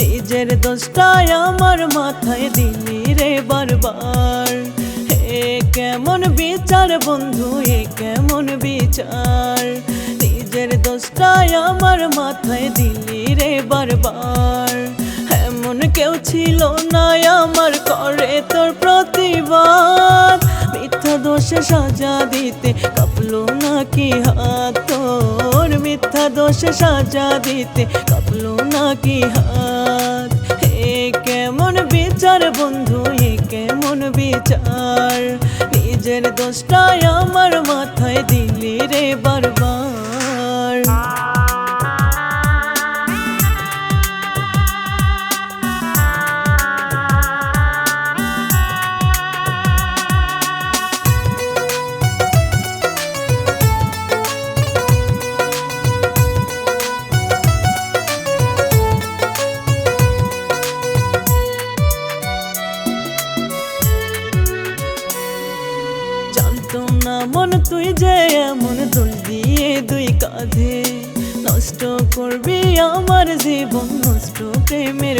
নিজের দোষটায় আমার মাথায় দিলি রে বারবার। হে কেমন বিচার বন্ধু, এ কেমন বিচার। নিজের দোষটায় আমার মাথায় দিলি রে বারবার। এমন কেউ ছিল না আমার করে তোর প্রতিবাদ। মিথ্যা দোষে সাজা দিতে কাঁপলো নাকি হাত? তোর মিথ্যা দোষে সাজা দিতে কাঁপলো নাকি হাত? হে কেমন বিচার বন্ধু হে কেমন বিচার? নিজের দোষটাই আমার মাথায় দিলি রে বারবার। মন তুই যে এমন দোষ দিয়ে দুই কাঁধে। নষ্ট করবি আমার জীবন, নষ্ট প্রেমের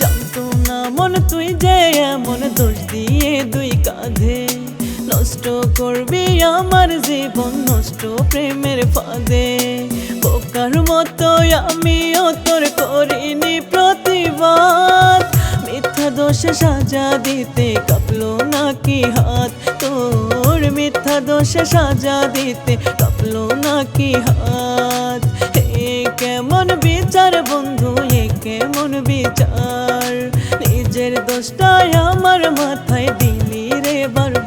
জানতাম না মন তুই যে এমন দোষ দিয়ে দুই কাঁধে। নষ্ট করবি আমার জীবন, নষ্ট প্রেমের ফাঁদে। বোকার মতো আমিও তোর করিনি প্রতিবাদ দোষে সাজা দিতে কাঁপলো নাকি হাত? তোর মিথ্যা দোষে সাজা দিতে কাঁপলো নাকি হাত? এ কেমন বিচার বন্ধু, এ কেমন বিচার? নিজের দোষটায় আমার মাথায় দিলি রে বারবার।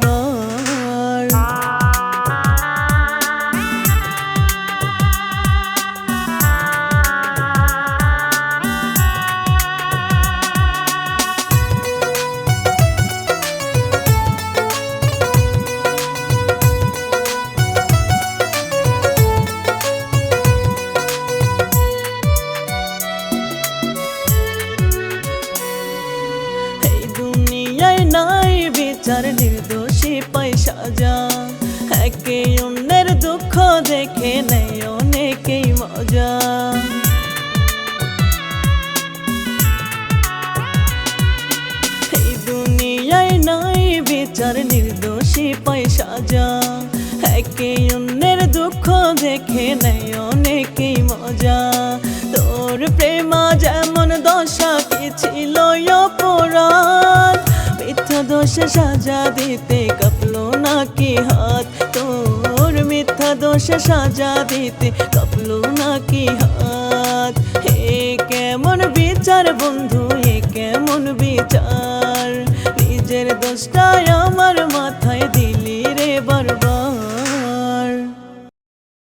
নাই নির্দোষী পয়সা যা। একে অন্যের দুঃখ দেখে নেয় অনেকেই মজা। এই দুনিয়ায় নাই বিচার নির্দোষী পয়সা যা। একে অন্যের দুঃখ দেখে নেয় অনেকেই মজা। দোষে সাজা দিতে কাঁপলো নাকি হাত? তোর মিথ্যা দোষে সাজা দিতে কাঁপলো নাকি হাত? হে কেমন বিচার বন্ধু, হে কেমন বিচার? নিজের দোষটায়